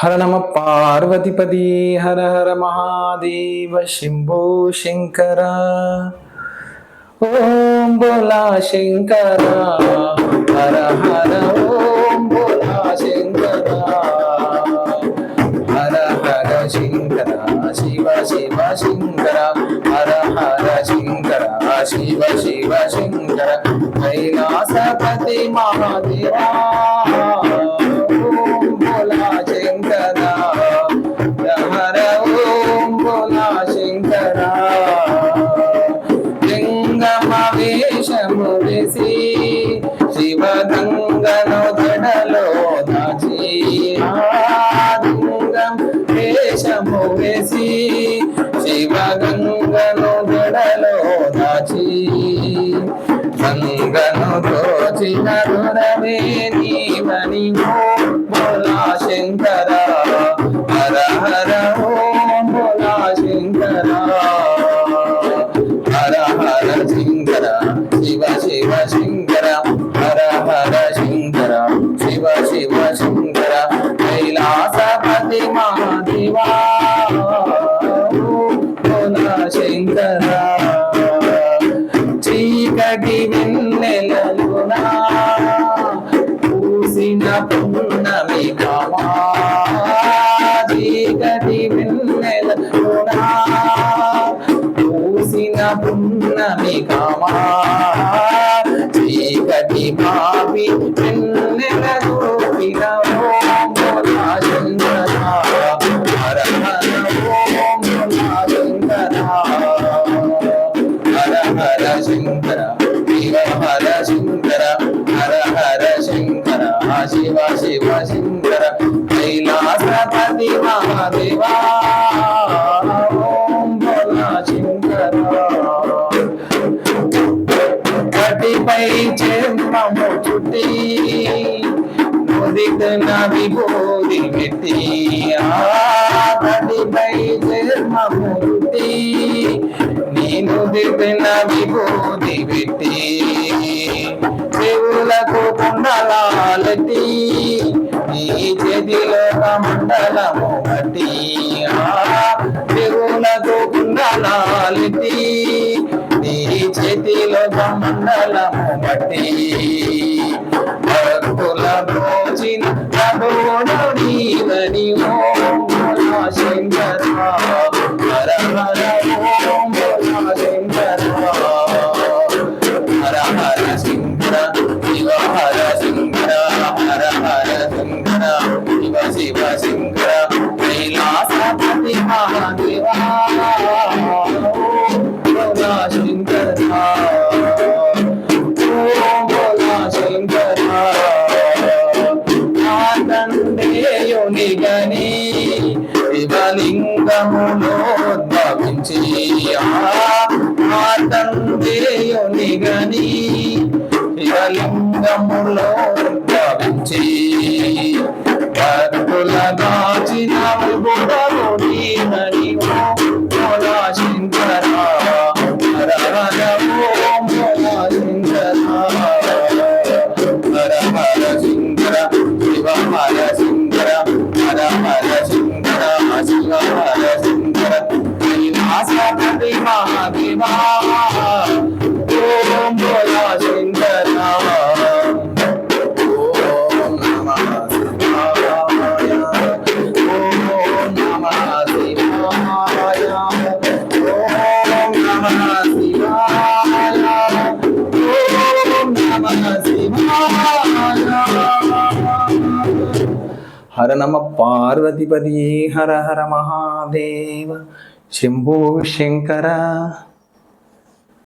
హర నమ పార్వతిపది హర హర మహాదేవ శంభో శంకర. ఓం బోలా శంకర హర హర ఓం బోలా శంకర. హర హర శంకర శివ శివ శంకర. హర హర శంకర శివ శివ శంకర. కైలాసపతి మహాదేవా. శివ శివగంగను జడలో దాచి లింగం వేషము వేసి శివ గంగను జడలో దాచి. గంగను దోచిన రుణమే నీవని ఓం కైలాసపతి మహాదేవా శంకర. చీకటి శంకర హర హర శంకర శివ శివ శంకర కైలాసపతి మహాదేవా. ఓం భోలా శంకర. కటిపై చెమ్మము చుట్టి ముదితన విభూది పెట్టి కటిపై చెమ్మము చుట్టి నేను దిద్దిన విభూతి కుండలాలెట్టి నీ చేతిలో మండలము బట్టి ఆ చెవులకు కుండలాలెట్టి నీ చేతిలో మండలము బట్టి భక్తుల భోజిన శివలింగములో ఉద్భవించి ఆ తండ్రియుని గని శివలింగములో ఉద్భవించి భక్తుల దాచిన విభుడముని హరి ఓం శంకర హర హర ఓం శంకర హర హర శంకర కైలాసపతి మహాదేవా ఓం భోలా శంకర ఓం నమః శివాయ ఓం నమః శివాయ ఓం నమః శంభో శంకర